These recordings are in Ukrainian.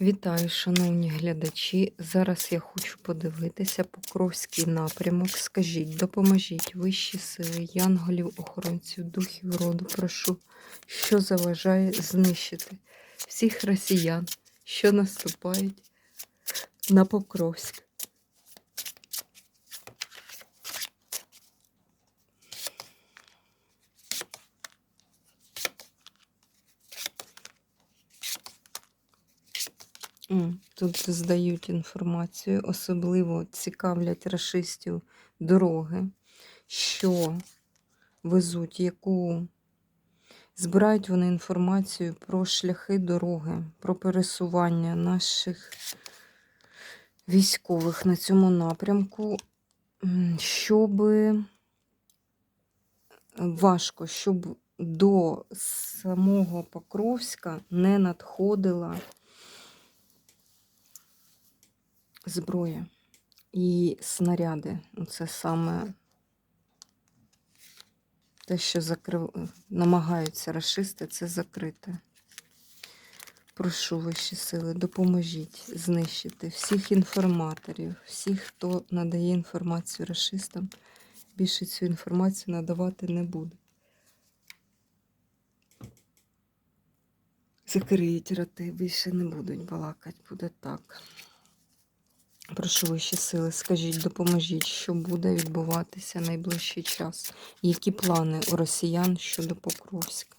Вітаю, шановні глядачі. Зараз я хочу подивитися Покровський напрямок. Скажіть, допоможіть вищі сили, янголів, охоронців, духів роду. Прошу, що заважає знищити всіх росіян, що наступають на Покровськ. Тут здають інформацію, особливо цікавлять рашистів дороги, що везуть, яку збирають вони інформацію про шляхи дороги, про пересування наших військових на цьому напрямку, щоб важко, щоб до самого Покровська не надходила зброя і снаряди. Це саме те, що закрив... намагаються расисти, це закрити. Прошу вищі сили, допоможіть знищити всіх інформаторів, всіх, хто надає інформацію расистам. Більше цю інформацію надавати не буде. Закриють роти, більше не будуть балакати, буде так. Прошу вищі сили, скажіть, допоможіть, що буде відбуватися найближчий час. Які плани у росіян щодо Покровська?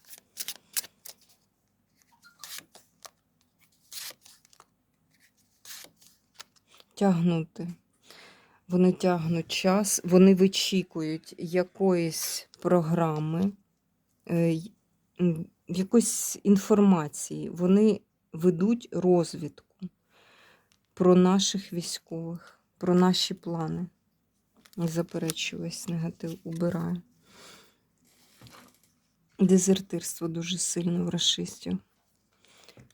Тягнути. Вони тягнуть час, вони вичікують якоїсь програми, е, якоїсь інформації. Вони ведуть розвідку про наших військових, про наші плани. Не заперечую весь негатив, убираю. Дезертирство дуже сильно в расистів.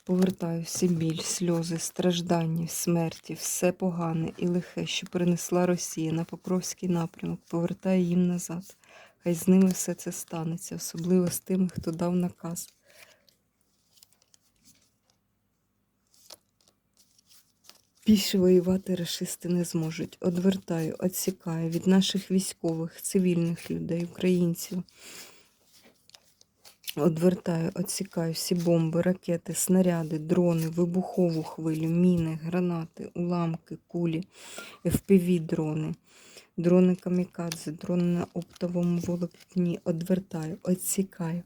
Повертаю всі біль, сльози, страждання, смерті, все погане і лихе, що принесла Росія на Покровський напрямок, повертаю їм назад. Хай з ними все це станеться, особливо з тими, хто дав наказ. Більше воювати рашисти не зможуть. Одвертаю, відсікаю від наших військових, цивільних людей, українців. Одвертаю, відсікаю всі бомби, ракети, снаряди, дрони, вибухову хвилю, міни, гранати, уламки, кулі, FPV-дрони, дрони камікадзе, дрони на оптовому волокні. Одвертаю, відсікаю.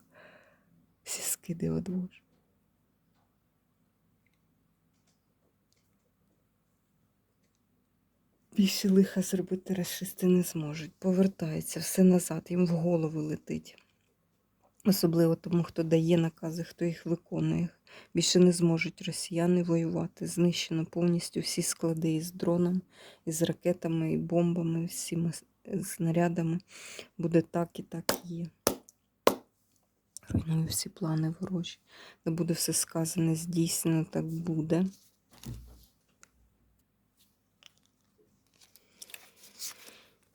Всі скиди одвожу. Більше лиха зробити расисти не зможуть. Повертається все назад, їм в голову летить. Особливо тому, хто дає накази, хто їх виконує. Більше не зможуть росіяни воювати. Знищено повністю всі склади із дроном, із ракетами, і бомбами, всіма снарядами. Буде так і так і є. Руйную всі плани ворожі. Де буде все сказане, здійснено, так буде.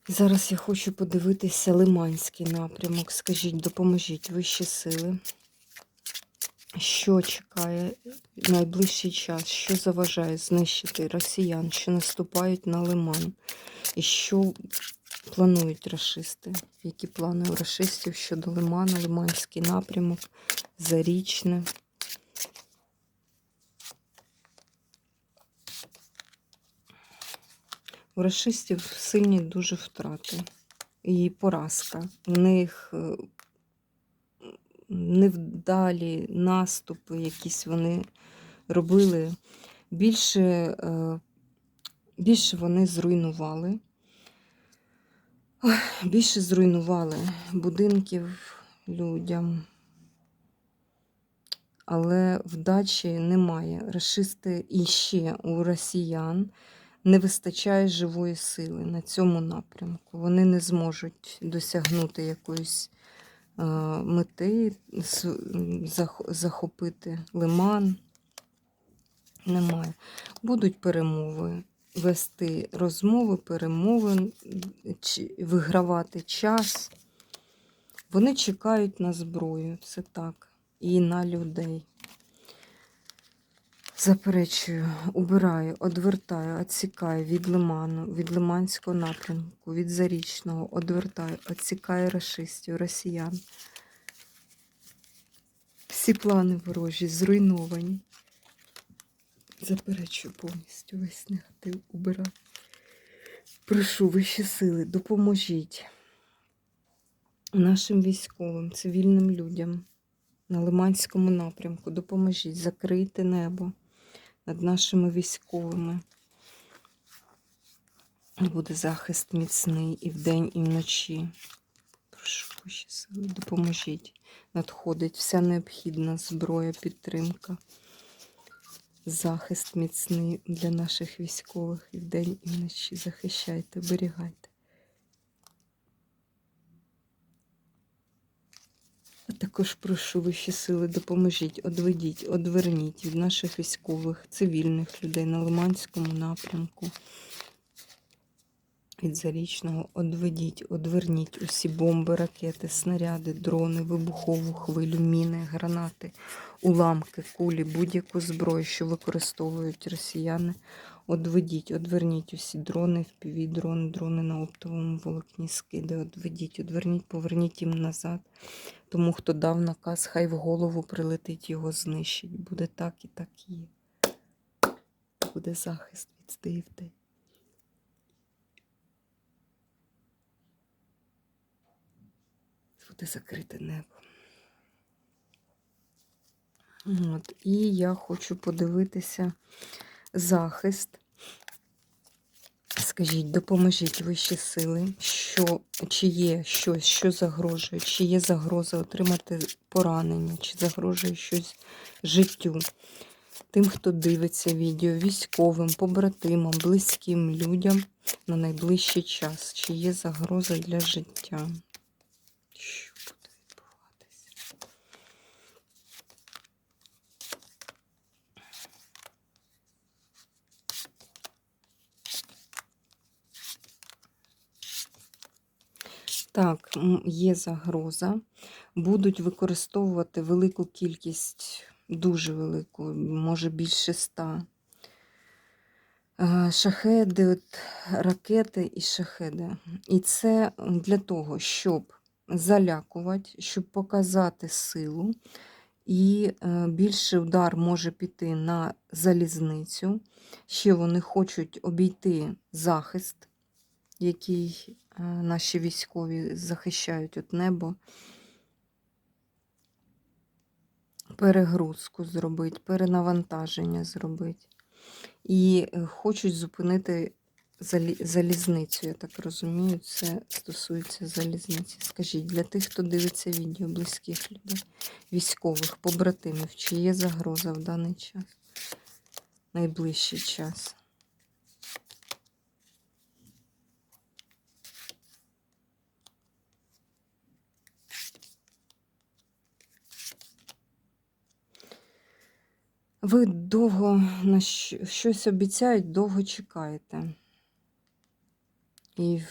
Зараз я хочу подивитися Лиманський напрямок. Скажіть, допоможіть вищі сили. Що чекає найближчий час? Що заважає знищити росіян, що наступають на Лиман? І що планують рашисти? Які плани у рашистів щодо Лимана, Лиманський напрямок, Зарічне? У расистів сильні дуже втрати і поразка. У них е, невдалі наступи, якісь вони робили. Більше, е, більше вони зруйнували. Більше зруйнували будинків людям. Але вдачі немає. Расисти і ще у росіян не вистачає живої сили на цьому напрямку. Вони не зможуть досягнути якоїсь е, мети, захопити лиман. Немає. Будуть перемови, вести розмови, перемови, вигравати час. Вони чекають на зброю, це так, і на людей. Заперечую, убираю, одвертаю, відсікаю від лиману, від лиманського напрямку, від зарічного, одвертаю, відсікаю рашистів, росіян. Всі плани ворожі, зруйновані. Заперечую повністю весь негатив, убираю. Прошу вищі сили, допоможіть нашим військовим, цивільним людям на Лиманському напрямку. Допоможіть, закрийте небо над нашими військовими. Буде захист міцний і вдень, і вночі. Прошу сили, допоможіть. Надходить вся необхідна зброя, підтримка. Захист міцний для наших військових і вдень, і вночі. Захищайте, оберігайте. Також прошу вищі сили, допоможіть, одведіть, одверніть від наших військових, цивільних людей на Лиманському напрямку. Від Зарічного одведіть, одверніть усі бомби, ракети, снаряди, дрони, вибухову хвилю, міни, гранати, уламки, кулі, будь-яку зброю, що використовують росіяни. Одведіть, одверніть усі дрони, впіві дрони, дрони на оптовому волокні скиди. Одведіть, одверніть, поверніть їм назад. Тому, хто дав наказ, хай в голову прилетить, його знищить. Буде так і так є. Буде захист від здивти. Буде закрите небо. От. І я хочу подивитися захист. Скажіть, допоможіть вищі сили, що, чи є щось, що загрожує, чи є загроза отримати поранення, чи загрожує щось життю. Тим, хто дивиться відео, військовим, побратимам, близьким людям на найближчий час, чи є загроза для життя. Так, є загроза. Будуть використовувати велику кількість, дуже велику, може більше ста. Е, Шахеди, от, ракети і шахеди. І це для того, щоб залякувати, щоб показати силу. І е, більший удар може піти на залізницю. Ще вони хочуть обійти захист, який наші військові захищають от небо. Перегрузку зробити, перенавантаження зробити. І е, хочуть зупинити залі- залізницю, я так розумію, це стосується залізниці. Скажіть, для тих, хто дивиться відео, близьких людей, військових, побратимів, чи є загроза в даний час, найближчий час? Ви довго на щось обіцяють, довго чекаєте. І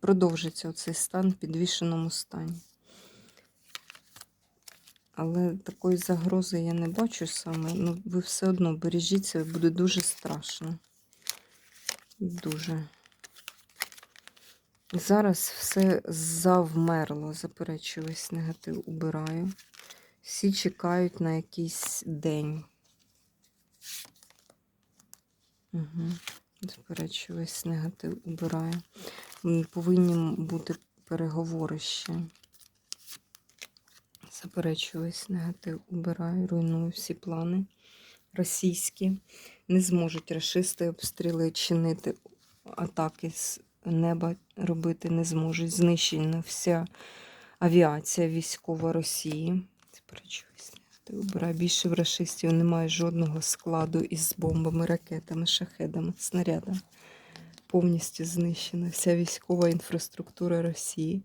продовжиться цей стан в підвішеному стані. Але такої загрози я не бачу саме. Ну, ви все одно бережіться, буде дуже страшно. Дуже. Зараз все завмерло, заперечую негатив убираю. Всі чекають на якийсь день. Угу. Заперечую, весь негатив убираю. Повинні бути переговори ще. Заперечую, весь негатив убираю, руйную всі плани російські. Не зможуть рашисти обстріли чинити, атаки з неба робити не зможуть. Знищена вся авіація військова Росії. Заперечую, весь негатив. Більше в рашистів немає жодного складу із бомбами, ракетами, шахедами, снарядами. Повністю знищена вся військова інфраструктура Росії.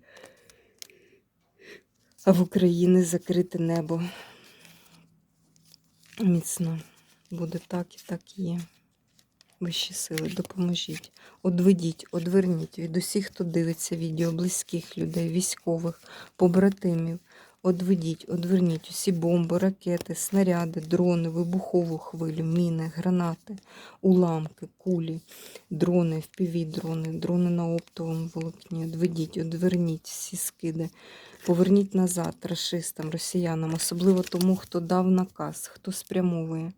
А в Україні закрите небо. Міцно. Буде так і так є. Вищі сили, допоможіть. Одведіть, одверніть від усіх, хто дивиться відео, близьких людей, військових, побратимів. Одведіть, одверніть усі бомби, ракети, снаряди, дрони, вибухову хвилю, міни, гранати, уламки, кулі, дрони, впівдрони, дрони на оптовому волокні. Одведіть, одверніть всі скиди. Поверніть назад рашистам, росіянам, особливо тому, хто дав наказ, хто спрямовує,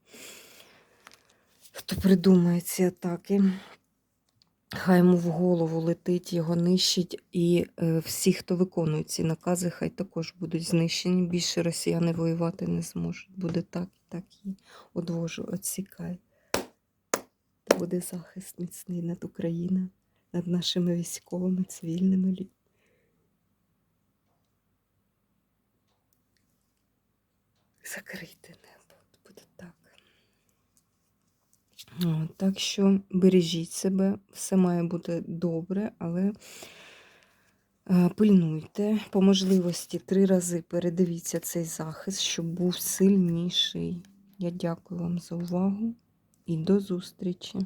хто придумає ці атаки. Хай йому в голову летить, його нищить, і е, всі, хто виконує ці накази, хай також будуть знищені. Більше росіяни воювати не зможуть. Буде так і так і одвожу, отсікай. Буде захист міцний над Україною, над нашими військовими, цивільними людьми. Закрийте небо, от буде так. О, Так що бережіть себе, все має бути добре, але е, пильнуйте. По можливості три рази передивіться цей захист, щоб був сильніший. Я дякую вам за увагу і до зустрічі!